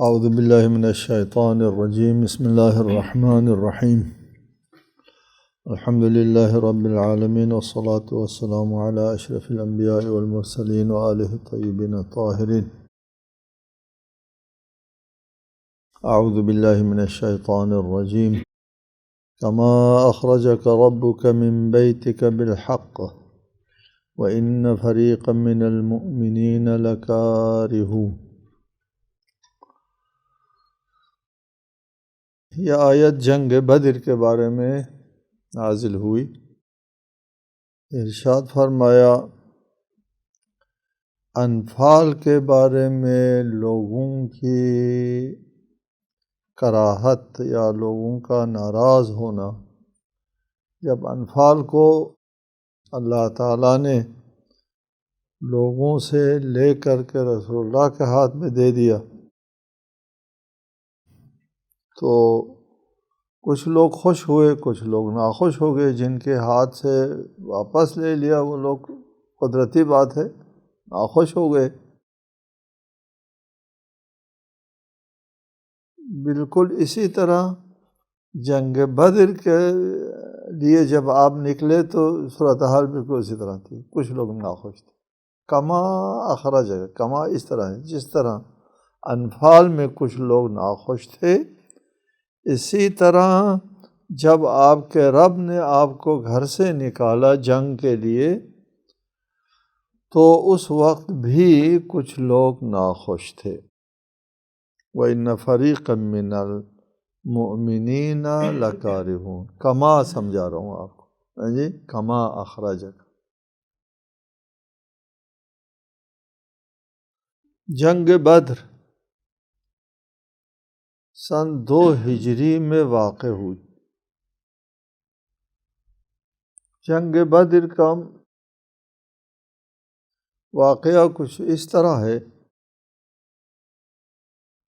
أعوذ بالله من الشيطان الرجيم. بسم الله الرحمن الرحيم. الحمد لله رب العالمين والصلاة والسلام على أشرف الأنبياء والمرسلين وآله الطيبين الطاهرين. أعوذ بالله من الشيطان الرجيم. كما أخرجك ربك من بيتك بالحق وإن فريقا من المؤمنين لكارهون. یہ آیت جنگ بدر کے بارے میں نازل ہوئی۔ ارشاد فرمایا، انفال کے بارے میں لوگوں کی کراہت یا لوگوں کا ناراض ہونا۔ جب انفال کو اللہ تعالیٰ نے لوگوں سے لے کر کے رسول اللہ کے ہاتھ میں دے دیا تو کچھ لوگ خوش ہوئے، کچھ لوگ ناخوش ہو گئے۔ جن کے ہاتھ سے واپس لے لیا، وہ لوگ قدرتی بات ہے، ناخوش ہو گئے۔ بالکل اسی طرح جنگ بدر کے لیے جب آپ نکلے تو صورتحال بالکل اسی طرح تھی۔ کچھ لوگ ناخوش تھے۔ کما اخراج جگہ کما اس طرح ہے۔ جس طرح انفال میں کچھ لوگ ناخوش تھے اسی طرح جب آپ کے رب نے آپ کو گھر سے نکالا جنگ کے لیے، تو اس وقت بھی کچھ لوگ ناخوش تھے۔ وہ نفری من المؤمنین لکار ہوں کما سمجھا رہا ہوں آپ کو۔ ہاں جی کما اخراج جنگ بدر۔ سن دو ہجری میں واقع ہوئی۔ جنگ بدر کا واقعہ کچھ اس طرح ہے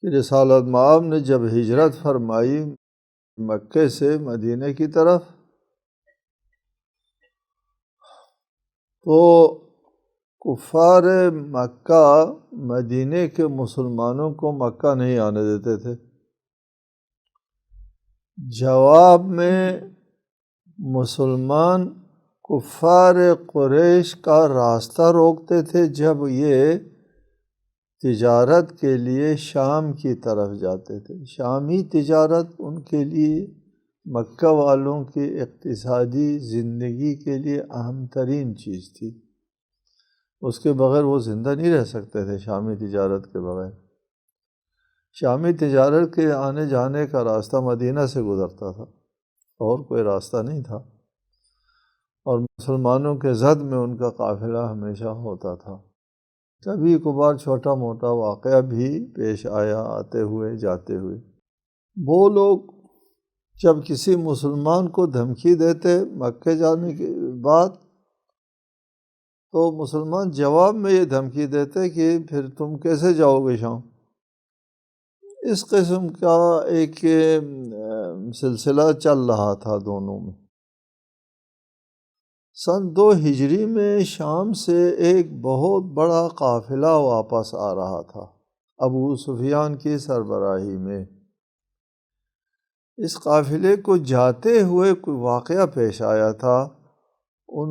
کہ رسالت معاب نے جب ہجرت فرمائی مکے سے مدینہ کی طرف، تو کفار مکہ مدینہ کے مسلمانوں کو مکہ نہیں آنے دیتے تھے۔ جواب میں مسلمان کفار قریش کا راستہ روکتے تھے جب یہ تجارت کے لیے شام کی طرف جاتے تھے۔ شامی تجارت ان کے لیے مکہ والوں کی اقتصادی زندگی کے لیے اہم ترین چیز تھی۔ اس کے بغیر وہ زندہ نہیں رہ سکتے تھے شامی تجارت کے بغیر۔ شامی تجارت کے آنے جانے کا راستہ مدینہ سے گزرتا تھا اور کوئی راستہ نہیں تھا اور مسلمانوں کے زد میں ان کا قافلہ ہمیشہ ہوتا تھا۔ کبھی کبھار چھوٹا موٹا واقعہ بھی پیش آیا، آتے ہوئے، جاتے ہوئے۔ وہ لوگ جب کسی مسلمان کو دھمکی دیتے مکے جانے کے بعد، تو مسلمان جواب میں یہ دھمکی دیتے کہ پھر تم کیسے جاؤ گے شام؟ اس قسم کا ایک سلسلہ چل رہا تھا دونوں میں۔ سن دو ہجری میں شام سے ایک بہت بڑا قافلہ واپس آ رہا تھا، ابو سفیان کی سربراہی میں۔ اس قافلے کو جاتے ہوئے کوئی واقعہ پیش آیا تھا۔ ان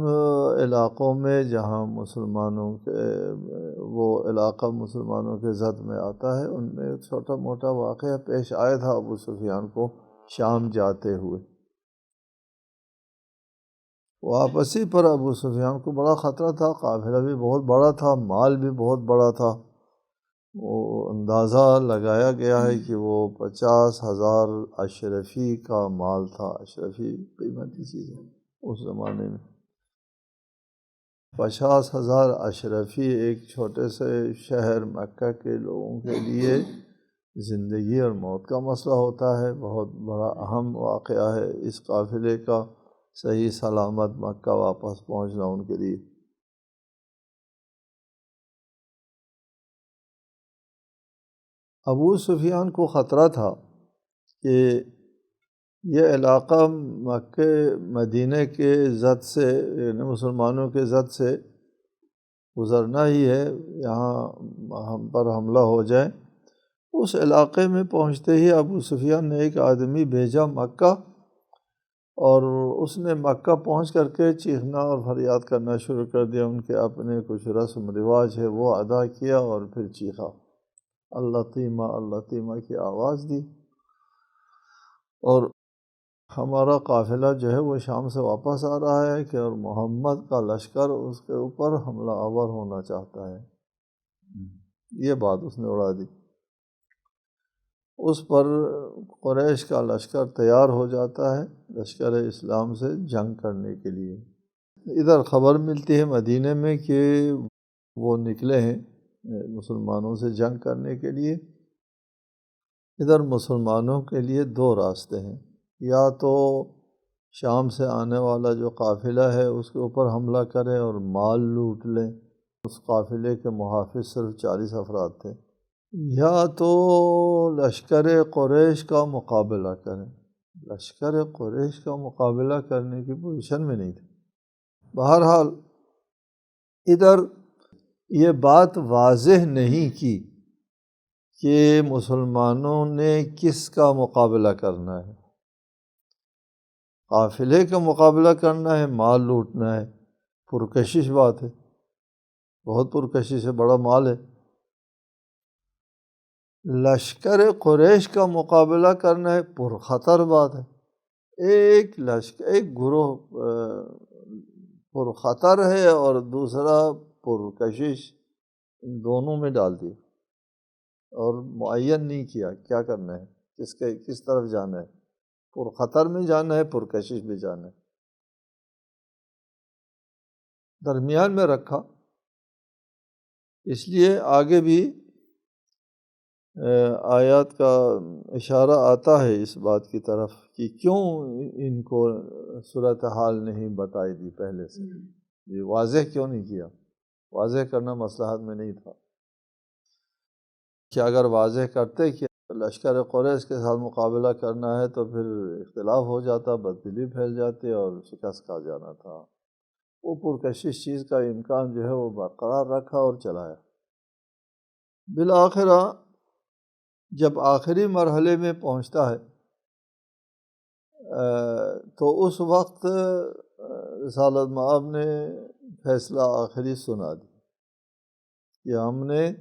علاقوں میں جہاں مسلمانوں کے، وہ علاقہ مسلمانوں کے زد میں آتا ہے، ان میں چھوٹا موٹا واقعہ پیش آیا تھا ابو سفیان کو شام جاتے ہوئے۔ واپسی پر ابو سفیان کو بڑا خطرہ تھا، قافلہ بھی بہت بڑا تھا، مال بھی بہت بڑا تھا۔ وہ اندازہ لگایا گیا ہے کہ وہ پچاس ہزار اشرفی کا مال تھا، اشرفی قیمتی چیز ہے اس زمانے میں۔ پچاس ہزار اشرفی ایک چھوٹے سے شہر مکہ کے لوگوں کے لیے زندگی اور موت کا مسئلہ ہوتا ہے۔ بہت بڑا اہم واقعہ ہے۔ اس قافلے کا صحیح سلامت مکہ واپس پہنچنا ان کے لیے۔ ابو سفیان کو خطرہ تھا کہ یہ علاقہ مکہ مدینہ کے زد سے یعنی مسلمانوں کے زد سے گزرنا ہی ہے۔ یہاں ہم پر حملہ ہو جائے۔ اس علاقے میں پہنچتے ہی ابو سفیان نے ایک آدمی بھیجا مکہ اور اس نے مکہ پہنچ کر کے چیخنا اور فریاد کرنا شروع کر دیا۔ ان کے اپنے کچھ رسم رواج ہے، وہ ادا کیا اور پھر چیخا۔ اللہ تیمہ اللہ تیمہ کی آواز دی۔ اور ہمارا قافلہ جو ہے وہ شام سے واپس آ رہا ہے کہ اور محمد کا لشکر اس کے اوپر حملہ آور ہونا چاہتا ہے۔ یہ بات اس نے اڑا دی۔ اس پر قریش کا لشکر تیار ہو جاتا ہے لشکر اسلام سے جنگ کرنے کے لیے۔ ادھر خبر ملتی ہے مدینہ میں کہ وہ نکلے ہیں مسلمانوں سے جنگ کرنے کے لیے۔ ادھر مسلمانوں کے لیے دو راستے ہیں۔ یا تو شام سے آنے والا جو قافلہ ہے، اس کے اوپر حملہ کریں اور مال لوٹ لیں اس قافلے کے محافظ صرف چالیس افراد تھے۔ یا تو لشکر قریش کا مقابلہ کریں لشکر قریش کا مقابلہ کرنے کی پوزیشن میں نہیں تھے۔ بہرحال، ادھر یہ بات واضح نہیں کی کہ مسلمانوں نے کس کا مقابلہ کرنا ہے۔ قافلے کا مقابلہ کرنا ہے، مال لوٹنا ہے۔ پرکشش بات ہے۔ بہت پرکشش ہے، بڑا مال ہے۔ لشکر قریش کا مقابلہ کرنا ہے، پرخطر بات ہے۔ ایک لشکر، ایک گروہ پرخطر ہے اور دوسرا پرکشش ان دونوں میں ڈال دی۔ اور معین نہیں کیا کیا کرنا ہے؟ کس کے، کس طرف جانا ہے؟ پر خطر میں جانا ہے پرکشش بھی جانا ہے۔ درمیان میں رکھا۔ اس لیے آگے بھی آیات کا اشارہ آتا ہے اس بات کی طرف کہ کیوں ان کو صورت حال نہیں بتائی دی پہلے سے۔ یہ واضح کیوں نہیں کیا؟ واضح کرنا مسلحت میں نہیں تھا۔ کہ اگر واضح کرتے کہ لشکر قریش کے ساتھ مقابلہ کرنا ہے تو پھر اختلاف ہو جاتا بدلی پھیل جاتی اور شکست کھا جانا تھا۔ وہ پرکشش چیز کا امکان جو ہے وہ برقرار رکھا اور چلایا۔ بالآخرہ، جب آخری مرحلے میں پہنچتا ہے تو اس وقت رسالت معاب نے فیصلہ آخری سنا دی۔ کہ ہم نے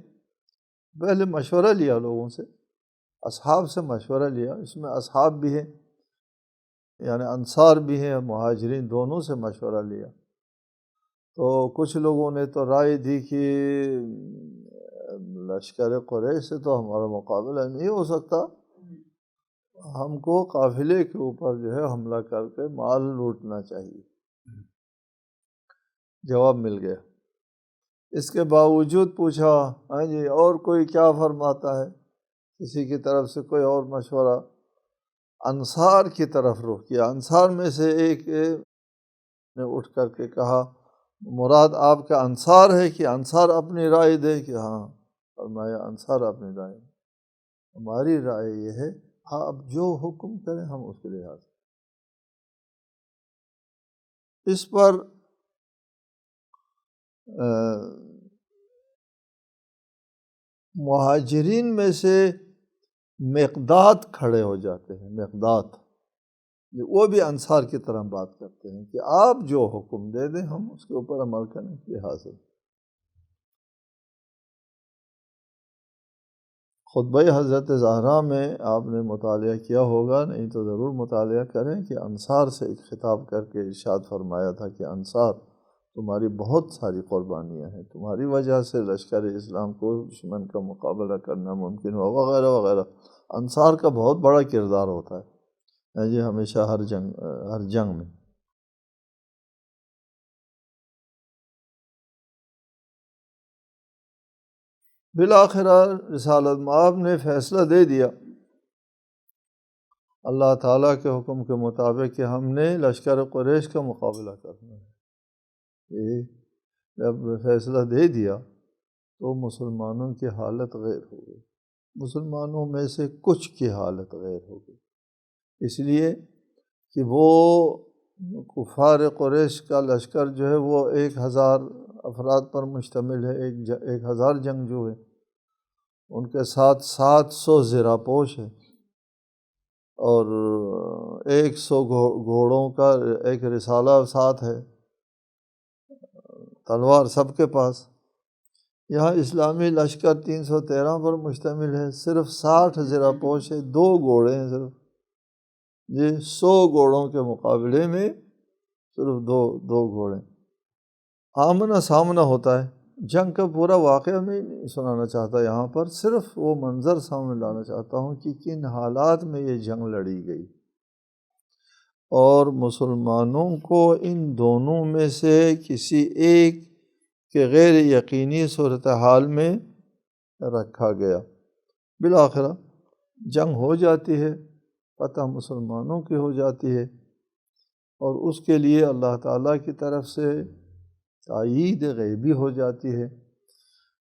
پہلے مشورہ لیا لوگوں سے۔ اصحاب سے مشورہ لیا۔ اس میں اصحاب بھی ہیں یعنی انصار بھی ہیں، مہاجرین دونوں سے مشورہ لیا۔ تو کچھ لوگوں نے تو رائے دی کہ لشکر قریش سے تو ہمارا مقابلہ نہیں ہو سکتا۔ ہم کو قافلے کے اوپر جو ہے حملہ کر کے مال لوٹنا چاہیے۔ جواب مل گیا۔ اس کے باوجود پوچھا ہاں جی اور کوئی کیا فرماتا ہے؟ کسی کی طرف سے کوئی اور مشورہ انصار کی طرف رخ کیا۔ انصار میں سے ایک نے اٹھ کر کے کہا، مراد آپ کا انصار ہے کہ انصار اپنی رائے دے کہ ہاں فرمایا انصار اپنی رائے ہماری رائے یہ ہے ہاں، آپ جو حکم کریں ہم اس کے لحاظ۔ اس پر مہاجرین میں سے مقداد کھڑے ہو جاتے ہیں، مقداد۔ وہ بھی انصار کی طرح بات کرتے ہیں کہ آپ جو حکم دے دیں، ہم اس کے اوپر عمل کرنے کے حاصل۔ خطبہ حضرت زہرا میں آپ نے مطالعہ کیا ہوگا، نہیں تو ضرور مطالعہ کریں کہ انصار سے ایک خطاب کر کے ارشاد فرمایا تھا کہ انصار تمہاری بہت ساری قربانیاں ہیں، تمہاری وجہ سے لشکر اسلام کو دشمن کا مقابلہ کرنا ممکن ہوا، وغیرہ وغیرہ۔ انصار کا بہت بڑا کردار ہوتا ہے۔ ہاں جی ہمیشہ ہر جنگ ہر جنگ میں۔ بالآخر رسالت معاب نے فیصلہ دے دیا۔ اللہ تعالیٰ کے حکم کے مطابق کہ ہم نے لشکر قریش کا مقابلہ کرنا ہے۔ جب فیصلہ دے دیا تو مسلمانوں کی حالت غیر ہو گئی۔ مسلمانوں میں سے کچھ کی حالت غیر ہو گئی۔ اس لیے کہ وہ کفار قریش کا لشکر جو ہے وہ ایک ہزار افراد پر مشتمل ہے، ایک ایک ہزار جنگ جو ہے، ان کے ساتھ سات سو زیرہ پوش ہے۔ اور ایک سو گھوڑوں کا ایک رسالہ ساتھ ہے۔ تلوار سب کے پاس۔ یہاں اسلامی لشکر تین سو تیرہ پر مشتمل ہے۔ صرف ساٹھ زیرہ پوش ہے دو گھوڑے ہیں صرف۔ جی سو گھوڑوں کے مقابلے میں صرف دو دو گھوڑے آمنا سامنا ہوتا ہے۔ جنگ کا پورا واقعہ میں نہیں سنانا چاہتا یہاں پر، صرف وہ منظر سامنے لانا چاہتا ہوں کہ کن حالات میں یہ جنگ لڑی گئی۔ اور مسلمانوں کو ان دونوں میں سے کسی ایک کے غیر یقینی صورتحال میں رکھا گیا۔ بالآخر جنگ ہو جاتی ہے پتہ مسلمانوں کی ہو جاتی ہے اور اس کے لیے اللہ تعالیٰ کی طرف سے تائید غیبی ہو جاتی ہے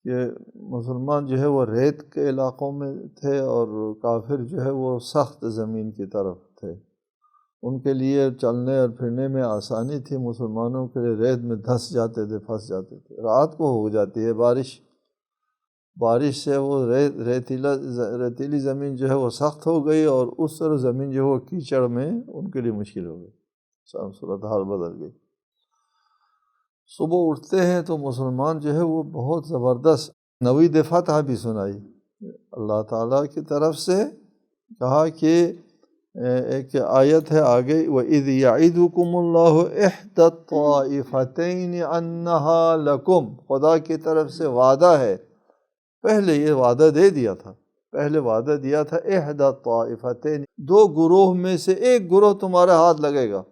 کہ مسلمان جو ہے وہ ریت کے علاقوں میں تھے اور کافر جو ہے وہ سخت زمین کی طرف۔ ان کے لیے چلنے اور پھرنے میں آسانی تھی۔ مسلمانوں کے لیے ریت میں دھس جاتے تھے، پھنس جاتے تھے۔ رات کو ہو جاتی ہے بارش۔ بارش سے وہ ریت ریتیلا، ریتیلی زمین جو ہے وہ سخت ہو گئی اور اس طرح زمین جو ہے وہ کیچڑ میں ان کے لیے مشکل ہو گئی۔ صورت حال بدل گئی۔ صبح اٹھتے ہیں تو مسلمان جو ہے وہ بہت زبردست نوی فتح بھی سنائی۔ اللہ تعالیٰ کی طرف سے کہا کہ ایک آیت ہے آگے وہ عید یادم اللہ فتعین انہا لکم خدا کی طرف سے وعدہ ہے۔ پہلے یہ وعدہ دے دیا تھا۔ پہلے وعدہ دیا تھا احد طائفتین دو گروہ میں سے ایک گروہ تمہارا ہاتھ لگے گا۔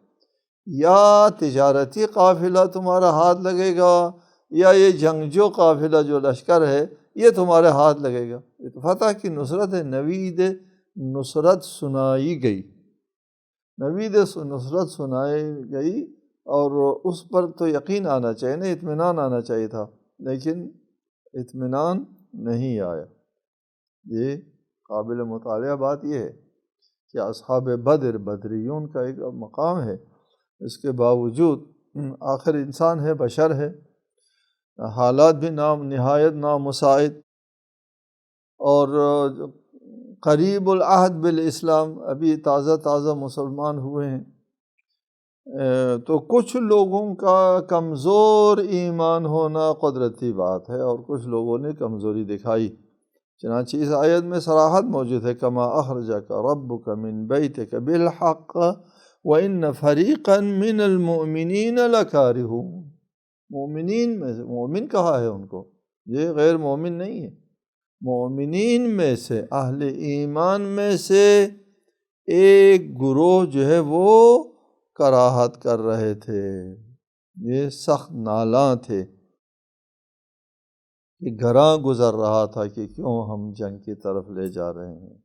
یا تجارتی قافلہ تمہارا ہاتھ لگے گا، یا یہ جنگجو قافلہ جو لشکر ہے، یہ تمہارے ہاتھ لگے گا۔ فتح کی نصرت ہے، نوید نصرت سنائی گئی۔ نوید نصرت سنائی گئی اور اس پر تو یقین آنا چاہیے نا، اطمینان آنا چاہیے تھا، لیکن اطمینان نہیں آیا۔ یہ قابل مطالعہ بات یہ ہے کہ اصحاب بدر، بدریون کا ایک مقام ہے۔ اس کے باوجود آخر انسان ہے، بشر ہے۔ حالات بھی نام نہایت نامساعد اور قریب العہد بالاسلام، ابھی تازہ تازہ مسلمان ہوئے ہیں۔ تو کچھ لوگوں کا کمزور ایمان ہونا قدرتی بات ہے اور کچھ لوگوں نے کمزوری دکھائی۔ چنانچہ اس آیت میں سراحت موجود ہے، کما اخرجہ کا رب کا من بیت کا بالحق وَإِنَّ فَرِيقًا مِّنَ الْمُؤْمِنِينَ لَكَارِهُونَ مومنین میں سے مومن کہا ہے ان کو، یہ غیر مومن نہیں ہے۔ مومنین میں سے، اہل ایمان میں سے ایک گروہ جو ہے وہ کراہت کر رہے تھے۔ یہ سخت نالاں تھے کہ گھراں گزر رہا تھا کہ کیوں ہم جنگ کی طرف لے جا رہے ہیں۔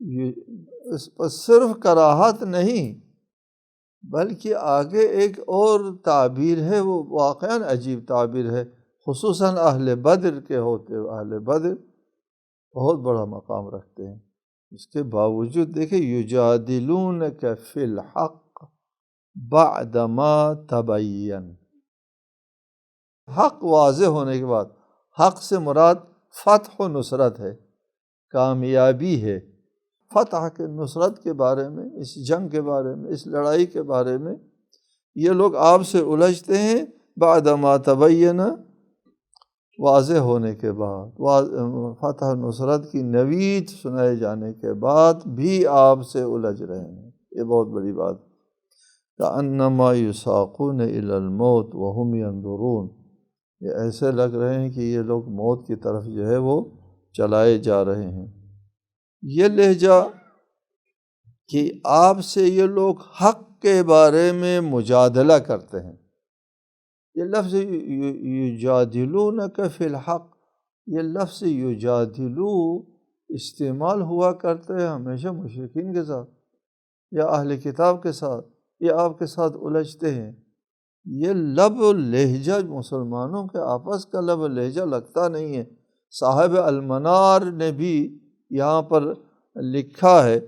یہ اس پر صرف کراہت نہیں، بلکہ آگے ایک اور تعبیر ہے، وہ واقعاً عجیب تعبیر ہے۔ خصوصاً اہل بدر کے ہوتے اہل بدر بہت بڑا مقام رکھتے ہیں۔ اس کے باوجود دیکھیں یجادلون کا فی الحق بعد ما تبین۔ حق واضح ہونے کے بعد، حق سے مراد فتح و نصرت ہے، کامیابی ہے۔ فتح کے نصرت کے بارے میں، اس جنگ کے بارے میں، اس لڑائی کے بارے میں یہ لوگ آپ سے الجھتے ہیں، بعد ما تبین واضح ہونے کے بعد فتح نصرت کی نوید سنائے جانے کے بعد بھی آپ سے الجھ رہے ہیں۔ یہ بہت بڑی بات۔ انما یساقون الموت وہم اندرون یہ ایسے لگ رہے ہیں کہ یہ لوگ موت کی طرف جو ہے وہ چلائے جا رہے ہیں۔ یہ لہجہ کہ آپ سے یہ لوگ حق کے بارے میں مجادلہ کرتے ہیں۔ یہ لفظ یجادلون کا فی الحق، یہ لفظ یجادلو استعمال ہوا کرتے ہیں ہمیشہ مشرقین کے ساتھ یا اہل کتاب کے ساتھ یا آپ کے ساتھ الجھتے ہیں۔ یہ لب و لہجہ مسلمانوں کے آپس کا لب و لہجہ لگتا نہیں ہے۔ صاحب المنار نے بھی یہاں پر لکھا ہے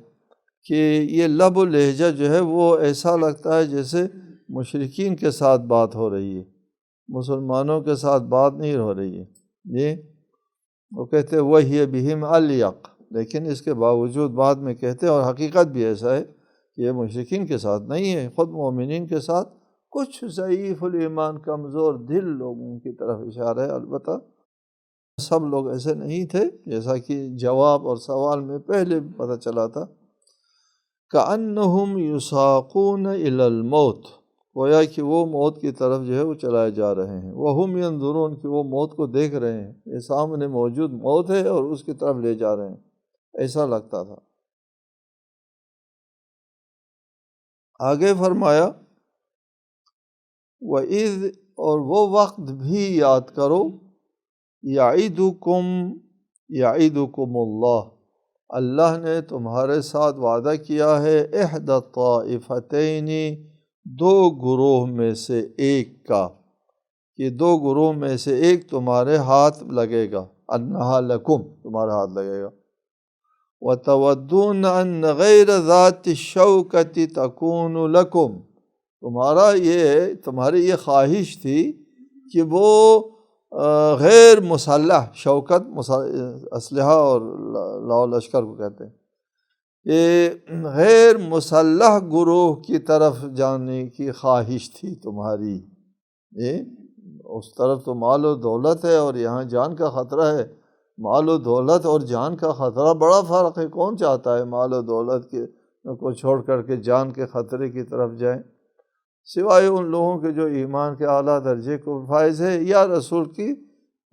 کہ یہ لب و لہجہ جو ہے وہ ایسا لگتا ہے جیسے مشرقین کے ساتھ بات ہو رہی ہے۔ مسلمانوں کے ساتھ بات نہیں ہو رہی ہے۔ جی؟ وہ کہتے وہی بہم الیق لیکن اس کے باوجود بعد میں کہتے ہیں، اور حقیقت بھی ایسا ہے کہ یہ مشرقین کے ساتھ نہیں ہے، خود مومنین کے ساتھ۔ کچھ ضعیف الایمان، کمزور دل لوگوں کی طرف اشارہ ہے، البتہ سب لوگ ایسے نہیں تھے، جیسا کہ جواب اور سوال میں پہلے پتہ چلا تھا۔ کہ انہم یساقون الموت۔ گویا کہ وہ موت کی طرف جو ہے وہ چلائے جا رہے ہیں۔ وہ ہم ینظرون کہ وہ موت کو دیکھ رہے ہیں۔ یہ سامنے موجود موت ہے اور اس کی طرف لے جا رہے ہیں۔ ایسا لگتا تھا۔ آگے فرمایا وہ عید اور وہ وقت بھی یاد کرو، یعیدکم یعیدکم اللہ۔ اللہ نے تمہارے ساتھ وعدہ کیا ہے احد طائفتین دو گروہ میں سے ایک کا، کہ دو گروہ میں سے ایک تمہارے ہاتھ لگے گا، انہا لکم تمہارا ہاتھ لگے گا۔ وَتَوَدُّونَ أَنَّ غَيْرَ ذَاتِ الشَّوْكَةِ تَكُونُ لَكُمْ۔ تمہارا یہ، تمہاری یہ خواہش تھی کہ وہ غیر مسلح، شوکت اسلحہ اور لاؤ لشکر کو کہتے ہیں۔ غیر مسلح گروہ کی طرف جانے کی خواہش تھی تمہاری۔ یہ اس طرف تو مال و دولت ہے اور یہاں جان کا خطرہ ہے۔ مال و دولت اور جان کا خطرہ بڑا فرق ہے۔ کون چاہتا ہے مال و دولت کے کو چھوڑ کر کے جان کے خطرے کی طرف جائیں؟ سوائے ان لوگوں کے جو ایمان کے اعلیٰ درجے کو فائز ہے۔ یا رسول کی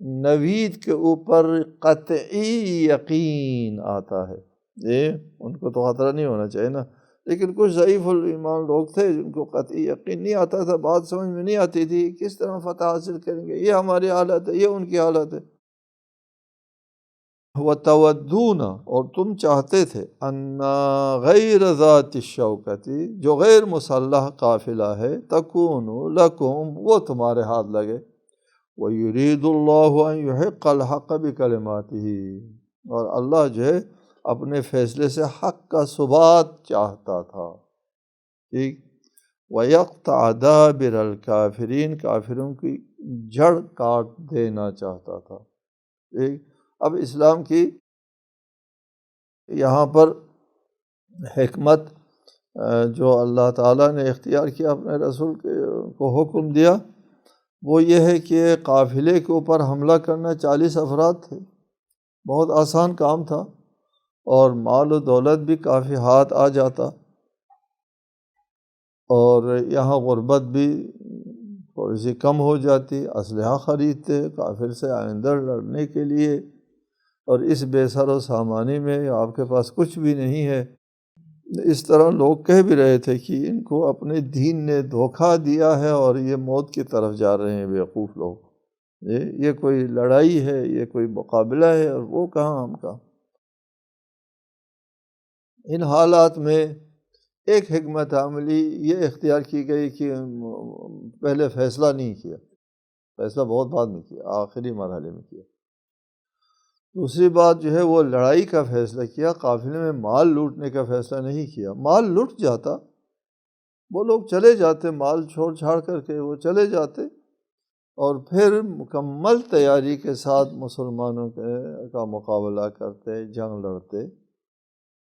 نوید کے اوپر قطعی یقین آتا ہے۔ یہ ان کو تو خطرہ نہیں ہونا چاہیے نا۔ لیکن کچھ ضعیف الایمان لوگ تھے جن کو قطعی یقین نہیں آتا تھا، بات سمجھ میں نہیں آتی تھی کس طرح فتح حاصل کریں گے۔ یہ ہماری حالت ہے، یہ ان کی حالت ہے۔ وہ تودون اور تم چاہتے تھے انا غیر ذات شوکتی جو غیر مسلح قافلہ ہے تکون لکم وہ تمہارے ہاتھ لگے۔ وہ یرید اللہ الحق بھی کلماتی ہی اور اللہ جو ہے اپنے فیصلے سے حق کا ثبات چاہتا تھا۔ ٹھیک۔ وہ یک بر الکافرین کافروں کی جڑ کاٹ دینا چاہتا تھا۔ ٹھیک۔ اب اسلام کی یہاں پر حکمت جو اللہ تعالیٰ نے اختیار کیا اپنے رسول کے، کو حکم دیا، وہ یہ ہے کہ قافلے کے اوپر حملہ کرنا چالیس افراد تھے۔ بہت آسان کام تھا۔ اور مال و دولت بھی کافی ہاتھ آ جاتا اور یہاں غربت بھی تھوڑی سی کم ہو جاتی، اسلحہ خریدتے، کافر سے آئندہ لڑنے کے لیے اور اس بے سر و سامانی میں آپ کے پاس کچھ بھی نہیں ہے۔ اس طرح لوگ کہہ بھی رہے تھے کہ ان کو اپنے دین نے دھوکہ دیا ہے اور یہ موت کی طرف جا رہے ہیں، بیوقوف لوگ۔ یہ کوئی لڑائی ہے، یہ کوئی مقابلہ ہے اور وہ کہاں ہم کہاں ان حالات میں ایک حکمت عملی یہ اختیار کی گئی کہ پہلے فیصلہ نہیں کیا، فیصلہ بہت بعد میں کیا، آخری مرحلے میں کیا۔ دوسری بات جو ہے وہ لڑائی کا فیصلہ کیا، قافلے میں مال لوٹنے کا فیصلہ نہیں کیا۔ مال لٹ جاتا، وہ لوگ چلے جاتے، مال چھوڑ چھاڑ کر کے وہ چلے جاتے اور پھر مکمل تیاری کے ساتھ مسلمانوں کے کا مقابلہ کرتے، جنگ لڑتے۔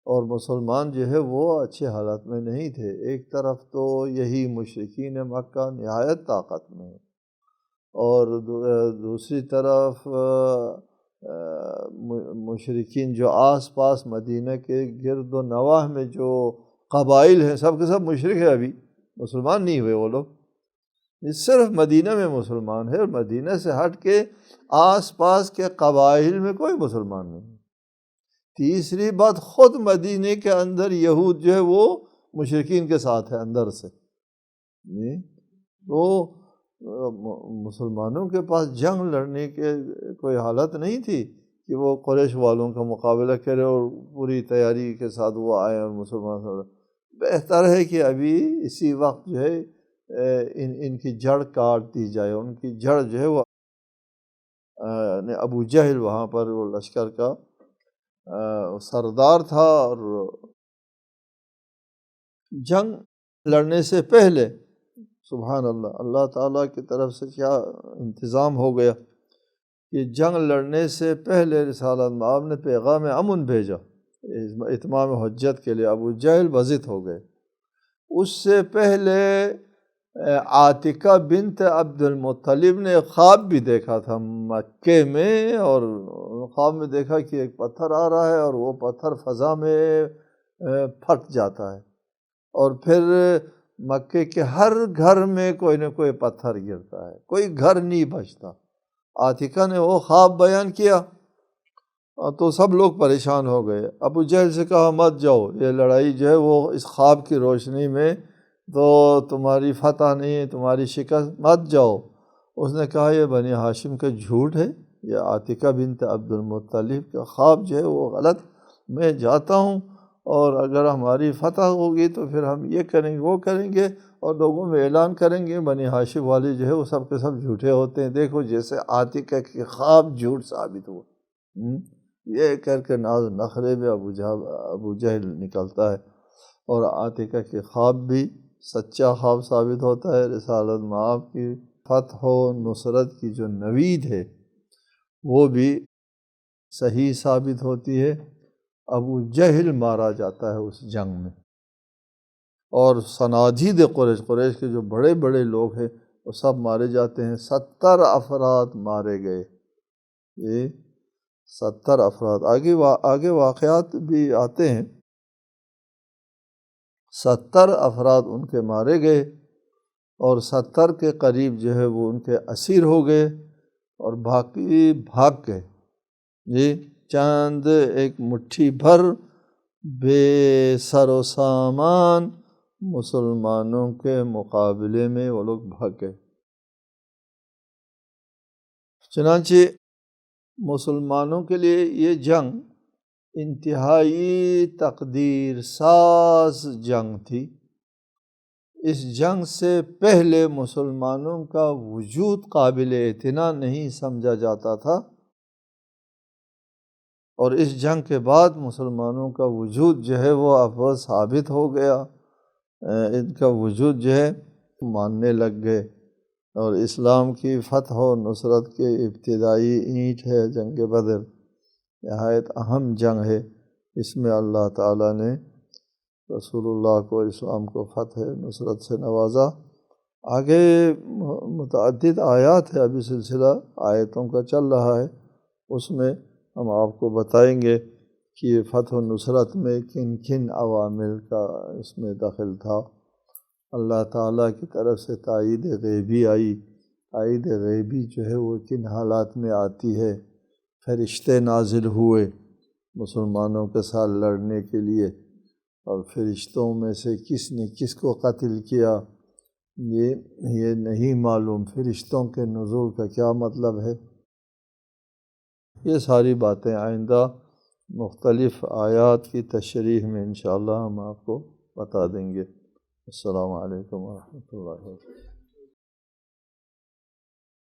اور مسلمان جو ہے وہ اچھے حالات میں نہیں تھے۔ ایک طرف تو یہی مشرقین مکہ نہایت طاقت میں اور دوسری طرف مشرقین جو آس پاس مدینہ کے گرد و نواح میں جو قبائل ہیں، سب کے سب مشرق ہے ابھی۔ مسلمان نہیں ہوئے وہ لوگ۔ صرف مدینہ میں مسلمان ہے اور مدینہ سے ہٹ کے آس پاس کے قبائل میں کوئی مسلمان نہیں۔ تیسری بات خود مدینہ کے اندر یہود جو ہے وہ مشرقین کے ساتھ ہے اندر سے۔ جی؟ تو مسلمانوں کے پاس جنگ لڑنے کے کوئی حالت نہیں تھی کہ وہ قریش والوں کا مقابلہ کرے اور پوری تیاری کے ساتھ وہ آئے اور مسلمان بہتر ہے کہ ابھی اسی وقت جو ہے ان ان کی جڑ کاٹ دی جائے۔ ان کی جڑ جو ہے وہ ابو جہل وہاں پر وہ لشکر کا سردار تھا اور جنگ لڑنے سے پہلے، سبحان اللہ اللہ تعالیٰ کی طرف سے کیا انتظام ہو گیا کہ جنگ لڑنے سے پہلے رسالت مآب نے پیغام امن بھیجا، اتمام حجت کے لیے ابو جہل بزت ہو گئے۔ اس سے پہلے عاتقہ بنت عبد المطلب نے خواب بھی دیکھا تھا مکے میں اور خواب میں دیکھا کہ ایک پتھر آ رہا ہے اور وہ پتھر فضا میں پھٹ جاتا ہے۔ اور پھر مکے کے ہر گھر میں کوئی نہ کوئی پتھر گرتا ہے، کوئی گھر نہیں بچتا۔ عاتقہ نے وہ خواب بیان کیا۔ تو سب لوگ پریشان ہو گئے۔ ابو جہل سے کہا، مت جاؤ، یہ لڑائی جو ہے وہ اس خواب کی روشنی میں تو تمہاری فتح نہیں ہے تمہاری شکست، مت جاؤ۔ اس نے کہا، یہ بنی ہاشم کا جھوٹ ہے، یہ عاتقہ بنت عبد المطلب کا خواب جو ہے، وہ غلط۔ میں جاتا ہوں اور اگر ہماری فتح ہوگی تو پھر ہم یہ کریں گے وہ کریں گے اور لوگوں میں اعلان کریں گے۔ بنی ہاشم والے جو ہے، وہ سب کے سب جھوٹے ہوتے ہیں۔ دیکھو، جیسے عاتقہ کے خواب جھوٹ ثابت ہو یہ کر کے ناز نخرے میں ابو جہل ابو جہل نکلتا ہے اور عاتقہ کے خواب بھی سچا خواب ثابت ہوتا ہے۔ رسالت معاف کی فتح و نصرت کی جو نوید ہے، وہ بھی صحیح ثابت ہوتی ہے۔ ابو جہل مارا جاتا ہے اس جنگ میں۔ اور سناجید قریش قریش کے جو بڑے بڑے لوگ ہیں، وہ سب مارے جاتے ہیں۔ ستر افراد مارے گئے۔ یہ ستر افراد۔ آگے آگے واقعات بھی آتے ہیں۔ ستر افراد ان کے مارے گئے اور ستر کے قریب جو ہے وہ ان کے اسیر ہو گئے اور باقی بھاگ گئے۔ جی چاند، ایک مٹھی بھر، بے سر و سامان، مسلمانوں کے مقابلے میں وہ لوگ بھاگ گئے۔ چنانچہ مسلمانوں کے لیے یہ جنگ انتہائی تقدیر ساز جنگ تھی۔ اس جنگ سے پہلے مسلمانوں کا وجود قابل اعتنا نہیں سمجھا جاتا تھا۔ اور اس جنگ کے بعد مسلمانوں کا وجود جو ہے وہ اب ثابت ہو گیا۔ ان کا وجود جو ہے ماننے لگ گئے۔ اور اسلام کی فتح و نصرت کے ابتدائی اینٹ ہے جنگ بدر۔ نہایت اہم جنگ ہے۔ اس میں اللہ تعالیٰ نے رسول اللہ کو اسلام کو فتح نصرت سے نوازا۔ آگے متعدد آیات ہے، ابھی سلسلہ آیتوں کا چل رہا ہے۔ اس میں ہم آپ کو بتائیں گے کہ فتح و نصرت میں کن کن عوامل کا اس میں دخل تھا۔ اللہ تعالیٰ کی طرف سے تائید غیبی آئی۔ تائید غیبی جو ہے وہ کن حالات میں آتی ہے؟ فرشتے نازل ہوئے مسلمانوں کے ساتھ لڑنے کے لیے، اور فرشتوں میں سے کس نے کس کو قتل کیا؟ یہ یہ نہیں معلوم۔ فرشتوں کے نزول کا کیا مطلب ہے؟ یہ ساری باتیں آئندہ مختلف آیات کی تشریح میں انشاءاللہ ہم آپ کو بتا دیں گے۔ السلام علیکم ورحمۃ اللہ وبرکاتہ۔